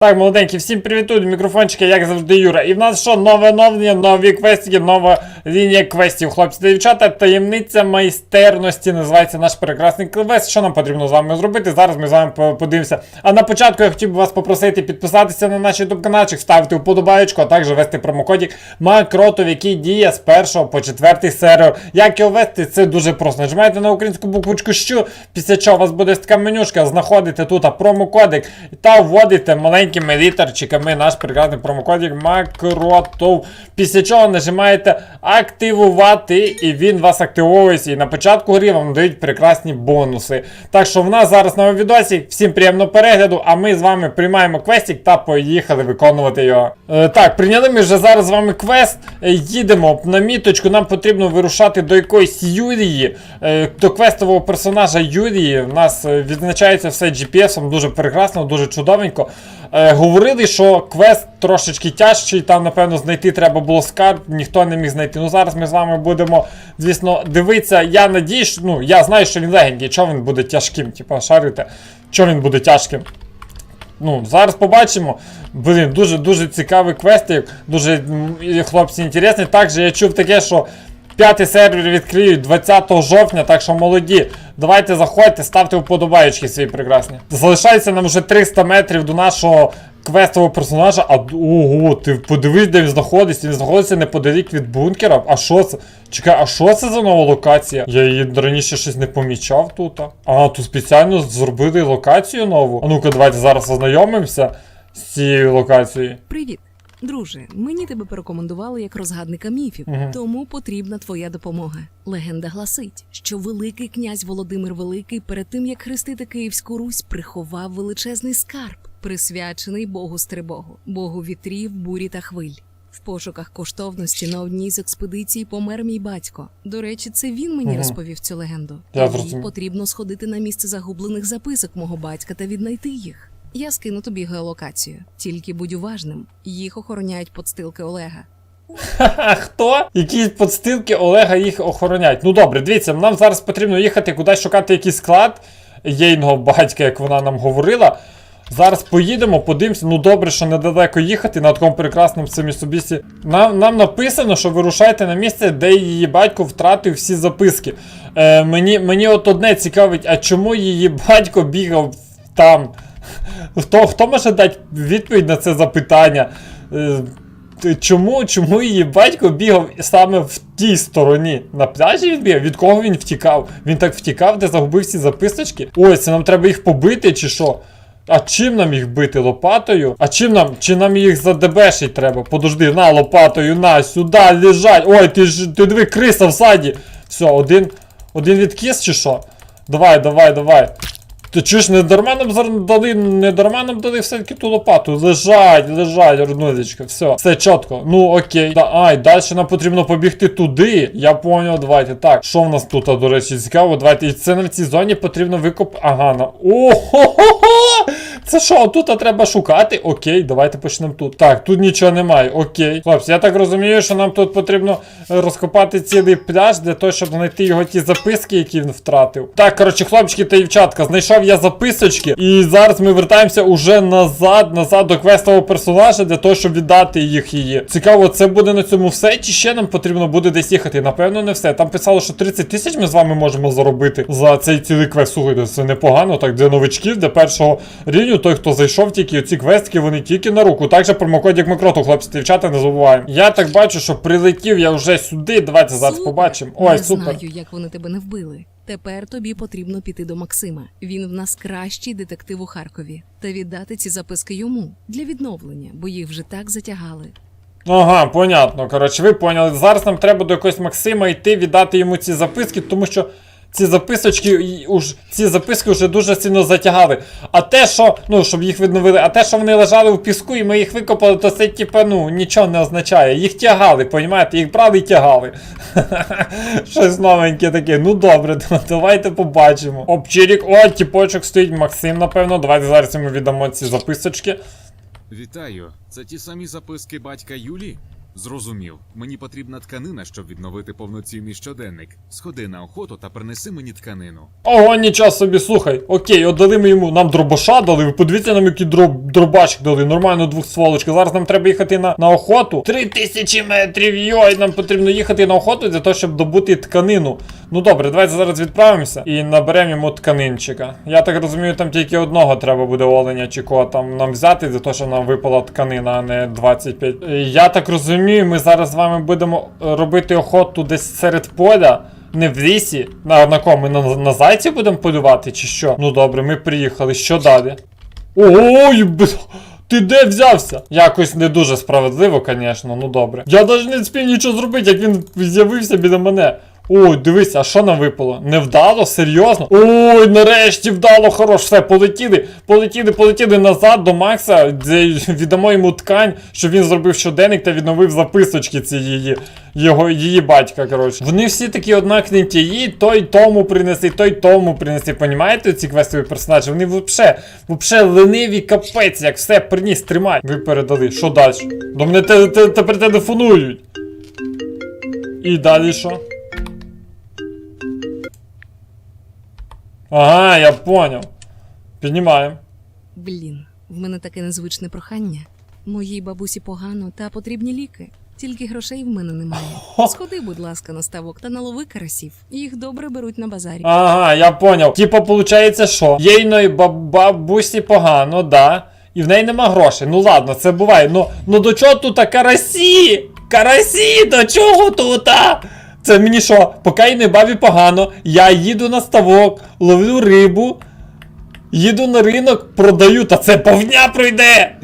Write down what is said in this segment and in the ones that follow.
Так, молоденькі, всім привіт, тут мікрофончики, як завжди, Юра. І в нас що, нове оновлення, нові квестики, нова лінія квестів. Хлопці та дівчата, таємниця майстерності називається наш прекрасний квест. Що нам потрібно з вами зробити? Зараз ми з вами подивимося. А на початку я хотів би вас попросити підписатися на наш YouTube каналчик, ставити вподобаєчку, а також ввести промокодик Макротов, який діє з 1 по 4 сервер. Як його ввести? Це дуже просто. Нажимаєте на українську буквочку «що», після чого у вас буде така менюшка, знаходите тут промокодик та вводите маленькими літерчиками наш прекрасний промокодик Макротов. Після чого нажимаєте активувати, і він вас активовується. І на початку гри вам дають прекрасні бонуси. Так що в нас зараз на відосі. Всім приємного перегляду, а ми з вами приймаємо квестик та поїхали виконувати його. Е, так, прийняли ми вже зараз з вами квест. Е, їдемо на міточку. Нам потрібно вирушати до якоїсь Юрії, е, до квестового персонажа Юрії. У нас е, відзначається все GPS-ом, дуже прекрасно, дуже чудовенько. Е, говорили, що квест трошечки тяжчий, там, напевно, знайти треба було скарб, ніхто не міг знайти. Ну зараз ми з вами будемо, звісно, дивитися. Я надіюсь, що- ну, я знаю, що він легенький, чого він буде тяжким, типа, шарите, чого він буде тяжким. Ну, зараз побачимо. Блін, дуже дуже цікавий квестик, дуже хлопці інтересний. Також я чув таке, що п'ятий сервер відкриють 20 жовтня, так що молоді. Давайте заходьте, ставте вподобаєчки свої прекрасні. Залишається нам вже 300 метрів до нашого квестового персонажа. А ого, ти подивись, де він знаходиться. Він знаходиться неподалік від бункера. А що це? Чекай, а що це за нова локація? Я її раніше щось не помічав тут. А, тут спеціально зробили локацію нову. А ну-ка, давайте зараз ознайомимося з цією локацією. Привіт, друже. Мені тебе порекомендували як розгадника міфів, Мгм. тому потрібна твоя допомога. Легенда гласить, що великий князь Володимир Великий перед тим як хрестити Київську Русь приховав величезний скарб, присвячений Богу Стрибогу, Богу вітрів, бурі та хвиль. В пошуках коштовності на одній з експедицій помер мій батько. До речі, це він мені Мгм. розповів цю легенду. Тобі потрібно сходити на місце загублених записок мого батька та віднайти їх. Я скину тобі геолокацію. Тільки будь уважним. Їх охороняють подстилки Олега. Хто? Якісь подстилки Олега їх охоронять. Ну добре, дивіться, нам зараз потрібно їхати кудись шукати якийсь склад єйного батька, як вона нам говорила. Зараз поїдемо, подивимося. Ну добре, що недалеко їхати на такому прекрасному самі собісі. Нам, нам написано, що вирушайте на місце, де її батько втратив всі записки. Е, мені, мені от одне цікавить, а чому її батько бігав там? Хто, хто може дати відповідь на це запитання? Е, Чому, чому її батько бігав саме в тій стороні? На пляжі він бігав? Від кого він втікав? Він так втікав, де загубив всі записочки? Ой, це нам треба їх побити чи що? А чим нам їх бити? Лопатою? А чим нам? Чи нам їх задебешить треба? Подожди, на лопатою, на, сюди, лежать. Ой, ти ж ти диви, криса в саді. Все, один. Один відкис чи що? Давай, давай, давай. Ти чуєш, не дарма нам зар- дали, не дарма нам дали все-таки ту лопату. Лежать, лежать, роднузечка, все, все чітко. Ну окей. Да, ай, далі нам потрібно побігти туди. Я поняв, давайте. Так, що в нас тут, до речі, цікаво, давайте. І це на цій зоні потрібно викоп. Ага, на. О-хо-хо-хо! Це що, тут треба шукати? Окей, давайте почнемо тут. Так, тут нічого немає. Окей. Хлопці, я так розумію, що нам тут потрібно е, розкопати цілий пляж для того, щоб знайти його ті записки, які він втратив. Так, коротше, хлопчики та дівчатка, знайшов я записочки, і зараз ми вертаємося уже назад, назад до квестового персонажа для того, щоб віддати їх її. Цікаво, це буде на цьому все, чи ще нам потрібно буде десь їхати? Напевно, не все. Там писало, що 30 тисяч ми з вами можемо заробити за цей цілий квест. Слухайте, це непогано. Так, для новичків, для першого рівню, той, хто зайшов, тільки ці квестики, вони тільки на руку. Також промокодик Макроту, хлопці дівчата, не забуваємо. Я так бачу, що прилетів я вже сюди. Давайте зараз побачимо. Ой, супер. знаю, як вони тебе не вбили. Тепер тобі потрібно піти до Максима. Він в нас кращий детектив у Харкові. Та віддати ці записки йому для відновлення, бо їх вже так затягали. Ага, понятно. Коротше, ви поняли. Зараз нам треба до якогось Максима йти, віддати йому ці записки, тому що ці записочки, уж, ці записки вже дуже сильно затягали. А те, що, ну, щоб їх відновили, а те, що вони лежали в піску і ми їх викопали, то це, типа, ну, нічого не означає. Їх тягали, понімаєте? Їх брали і тягали. Щось новеньке таке. Ну добре, давайте побачимо. Обчирік, о, тіпочок стоїть Максим, напевно. Давайте зараз йому віддамо ці записочки. Вітаю, це ті самі записки батька Юлі? Зрозумів. Мені потрібна тканина, щоб відновити повноцінний щоденник. Сходи на охоту та принеси мені тканину. Ого, нічого собі, слухай. Окей, от дали ми йому нам дробаша дали. Подивіться нам, який дроб, дробачик дали. Нормально двохстволочка. Зараз нам треба їхати на, на охоту. Три тисячі метрів. Йой, нам потрібно їхати на охоту для того, щоб добути тканину. Ну добре, давайте зараз відправимося і наберемо йому тканинчика. Я так розумію, там тільки одного треба буде оленя чи кого там нам взяти, для того, щоб нам випала тканина, а не 25. Е, Я так розумію, ми зараз з вами будемо е, робити охоту десь серед поля. Не в лісі, на, на кому? На, на зайці будемо полювати, чи що? Ну добре, ми приїхали. Що далі? Ой, бля. ти де взявся? Якось не дуже справедливо, звісно, ну добре. Я навіть не спів нічого зробити, як він з'явився біля мене. Ой, дивись, а що нам випало? Невдало? Серйозно? Ой, нарешті вдало, хорош, все, полетіли, полетіли, полетіли назад до Макса, де віддамо йому ткань, щоб він зробив щоденник та відновив записочки ці її, його, її батька, коротше. Вони всі такі однакненті, їй той тому принеси, той тому принеси. Понімаєте ці квестові персонажі? Вони вообще, вообще лениві капець, як все приніс, тримай. Ви передали. Що далі? До мене те, те, тепер телефонують. І далі що? Ага, я поняв. Піднімаємо. Блін, в мене таке незвичне прохання. Моїй бабусі погано та потрібні ліки. Тільки грошей в мене немає. Сходи, будь ласка, на ставок та налови карасів. Їх добре беруть на базарі. Ага, я поняв. Типа, получається, що? Єйної баб- бабусі погано, да. І в неї нема грошей. Ну ладно, це буває. Ну, ну до чого тут карасі? Карасі, до чого тут? а? Це мені що? Поки їй бабі погано, я їду на ставок, ловлю рибу, їду на ринок, продаю, та це повня пройде.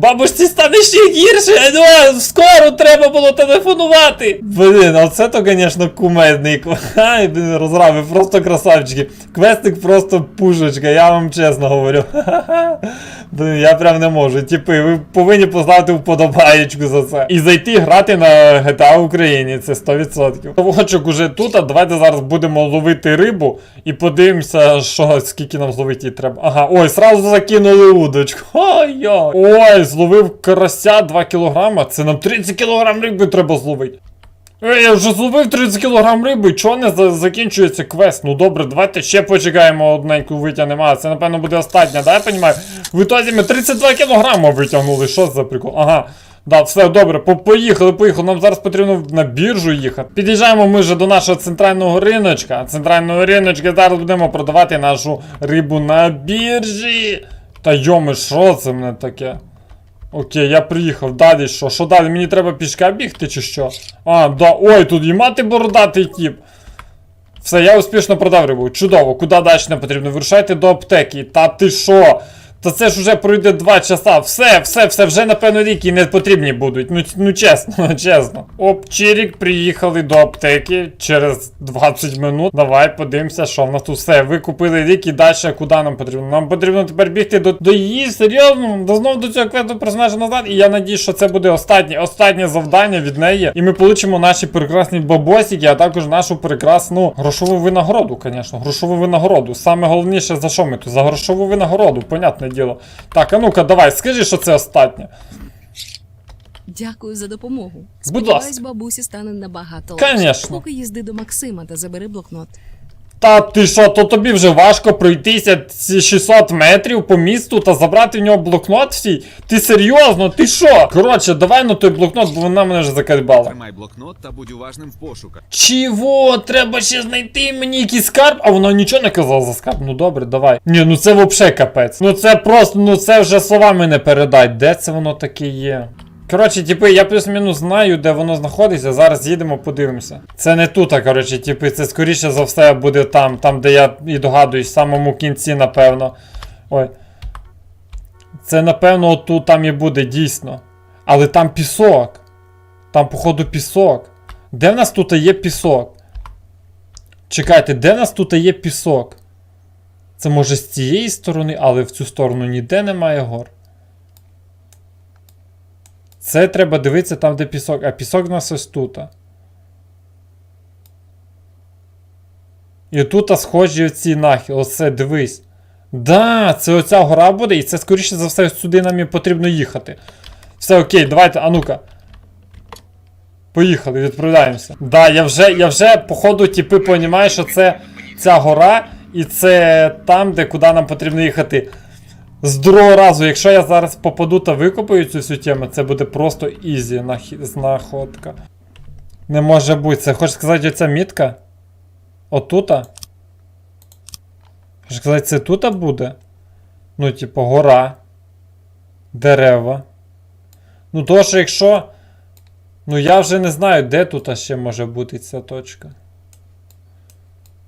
Бабусі стане ще гірше, ну, скоро треба було телефонувати. Блін, оце то, звісно, кумедний. Ай, блін, розраби, просто красавчики. Квестик просто пушечка, я вам чесно говорю. Блін, я прям не можу. Типи, ви повинні поставити вподобаєчку за це. І зайти грати на GTA Україні, це 100%. Тавочок уже тут, а давайте зараз будемо ловити рибу і подивимося, що скільки нам зловити її треба. Ага, ой, сразу закинули удочку. Ой-ой. Ой, зловив карася 2 кілограма. Це нам 30 кілограм риби треба зловити. Ей, я вже зловив 30 кілограм риби, чого не за- закінчується квест? Ну добре, давайте ще почекаємо одненьку витягнемо. А це напевно буде остання, да, я розумію? В ітозі ми 32 кілограма витягнули, що за прикол? Ага. Да, все добре, по- поїхали, поїхали. Нам зараз потрібно на біржу їхати. Під'їжджаємо ми вже до нашого центрального риночка. Центрального риночка зараз будемо продавати нашу рибу на біржі. Та йоми, що це мене таке? Окей, я приїхав. Далі що? Що далі? Мені треба пішка бігти чи що? А, да. Ой, тут і мати бородатий тіп. Все, я успішно продав рибу. Чудово, куди далі не потрібно? Вирушайте до аптеки. Та ти що? Та це ж уже пройде 2 часа. Все, все, все, вже напевно ліки не потрібні будуть. Ну, ну чесно, чесно. Оп, Чирік, приїхали до аптеки через 20 минут. Давай подивимося, що в нас тут все. Ви купили ліки, далі куди нам потрібно? Нам потрібно тепер бігти до, до її, серйозно, до знову до цього квесту персонажа назад. І я надіюсь, що це буде останнє, останнє завдання від неї. І ми получимо наші прекрасні бабосики, а також нашу прекрасну грошову винагороду, звісно. Грошову винагороду. Саме головніше за що ми тут? За грошову винагороду, понятне діло. Так, а ну-ка, давай, скажи, що це останнє. Дякую за допомогу. Будь Сподіваюсь, ласка. бабусі стане набагато Конечно. легше. Поки їзди до Максима та забери блокнот. Та ти що, то тобі вже важко пройтися 600 метрів по місту та забрати в нього блокнот всій? Ти серйозно? Ти що? Коротше, давай на той блокнот, бо вона мене вже закальбала. Тримай блокнот та будь уважним в пошуках. Чого? Треба ще знайти мені якийсь скарб, а вона нічого не казала за скарб. Ну добре, давай. Ні, ну це вообще капець. Ну це просто, ну це вже словами не передай. Де це воно таке є? Коротше, типи, я плюс-мінус знаю, де воно знаходиться. Зараз їдемо, подивимося. Це не тут, коротше, типи, це скоріше за все буде там, там, де я і догадуюсь, в самому кінці, напевно. Ой. Це, напевно, отут там і буде, дійсно. Але там пісок. Там, походу, пісок. Де в нас тут є пісок? Чекайте, де в нас тут є пісок? Це може з цієї сторони, але в цю сторону ніде немає гор. Це треба дивитися там, де пісок. А пісок в нас ось тут. І тут схожі оці нахил. Оце, дивись. Да, це оця гора буде, і це скоріше за все сюди нам і потрібно їхати. Все окей, давайте, а ну-ка. Поїхали, відправляємося. Да, я вже, я вже, походу, типи, понімаю, що це ця гора, і це там, де куди нам потрібно їхати. З другого разу, якщо я зараз попаду та викопаю цю всю тему, це буде просто ізі знаходка. Не може бути. Це хочеш сказати, оця мітка? Отута? Хочеш сказати, це тута буде? Ну, типу, гора. Дерева. Ну, то що якщо. Ну я вже не знаю, де тут ще може бути ця точка.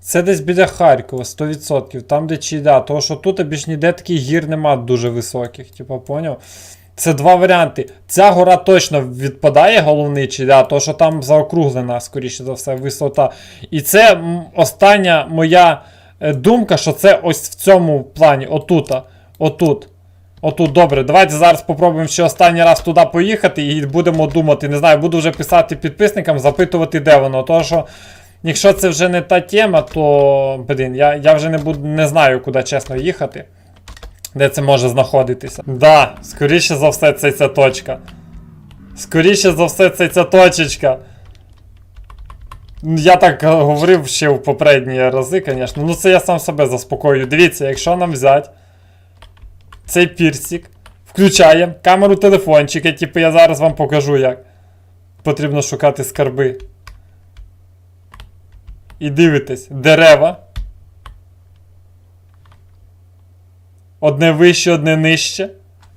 Це десь біля Харкова, 100%. Там, де Чида. Тому що тут більш ніде таких гір нема дуже високих, типу, поняв? Це два варіанти. Ця гора точно відпадає, головний Чида, то що там заокруглена, скоріше за все, висота. І це остання моя е, думка, що це ось в цьому плані, отута. Отут. Отут, добре, давайте зараз спробуємо ще останній раз туди поїхати і будемо думати. Не знаю, буду вже писати підписникам, запитувати, де воно. Тому що, якщо це вже не та тема, то блін, я, я вже не буду не знаю, куди чесно їхати. Де це може знаходитися. Да, скоріше за все, це ця точка. Скоріше за все, це ця точечка. Я так говорив ще в попередні рази, звісно. Ну це я сам себе заспокоюю. Дивіться, якщо нам взяти цей пірсик, включаємо камеру телефончика, типу я зараз вам покажу, як потрібно шукати скарби. І дивитесь, дерева. Одне вище, одне нижче.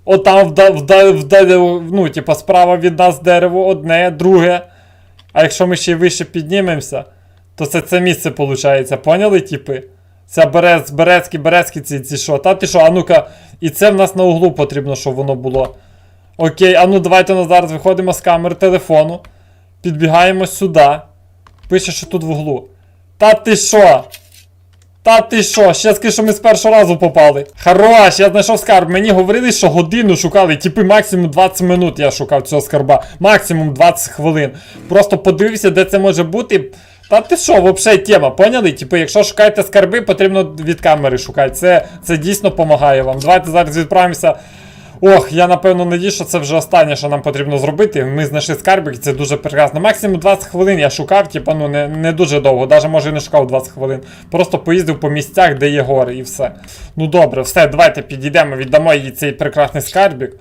Отам вда, вда, вда, ну, типа, справа від нас дерево, одне, друге. А якщо ми ще вище піднімемося, то це це місце виходить. Поняли, типи? Це берез, березки, березки ці, ці що? Та ти що, а ну-ка, і це в нас на углу потрібно, щоб воно було. Окей, а ну давайте ми зараз виходимо з камери телефону. Підбігаємо сюди. Пише, що тут в углу. Та ти що? Та ти що? Ще скажи, що ми з першого разу попали. Хорош, я знайшов скарб. Мені говорили, що годину шукали. Типи максимум 20 минут я шукав цього скарба. Максимум 20 хвилин. Просто подивився, де це може бути. Та ти що, взагалі тема, поняли? Типу, якщо шукаєте скарби, потрібно від камери шукати. Це, це дійсно допомагає вам. Давайте зараз відправимося. Ох, я напевно надію, що це вже останнє, що нам потрібно зробити. Ми знайшли скарбик, це дуже прекрасно. Максимум 20 хвилин я шукав, типа, ну не, не дуже довго, навіть може і не шукав 20 хвилин. Просто поїздив по місцях, де є гори, і все. Ну добре, все, давайте підійдемо, віддамо їй цей прекрасний скарбик.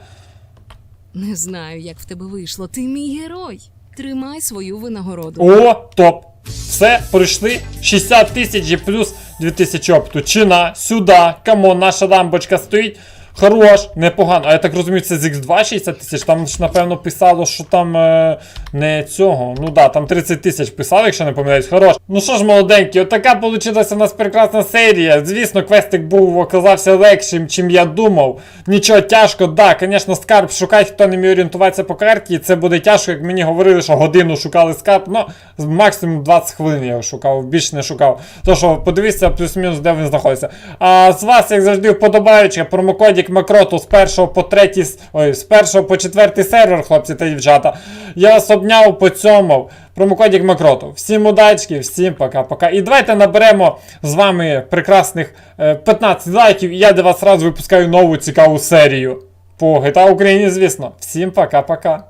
Не знаю, як в тебе вийшло. Ти мій герой. Тримай свою винагороду. О, топ. Все, пройшли 60 тисяч і плюс 2000 опту. Чина, сюди, камон, наша лампочка стоїть. Хорош, непогано. А я так розумію, це з X2 60 тисяч. Там ж, напевно, писало, що там е, не цього. Ну да, там 30 тисяч писали, якщо не помиляюсь. Хорош. Ну що ж, молоденькі, отака вийшла у нас прекрасна серія. Звісно, квестик був оказався легшим, чим я думав. Нічого тяжко, да, звісно, скарб шукати, хто не вміє орієнтуватися по карті. Це буде тяжко, як мені говорили, що годину шукали скарб. Ну, максимум 20 хвилин я його шукав, більше не шукав. То що, подивіться плюс-мінус, де він знаходиться. А з вас, як завжди, вподобаючи, промокодік Макроту з першого по третій, ой, з першого по четвертий сервер, хлопці та дівчата. Я вас обняв, поцьомав. Промокодік Макроту. Всім удачки, всім пока-пока. І давайте наберемо з вами прекрасних е, 15 лайків, і я для вас одразу випускаю нову цікаву серію. По GTA Україні, звісно. Всім пока-пока.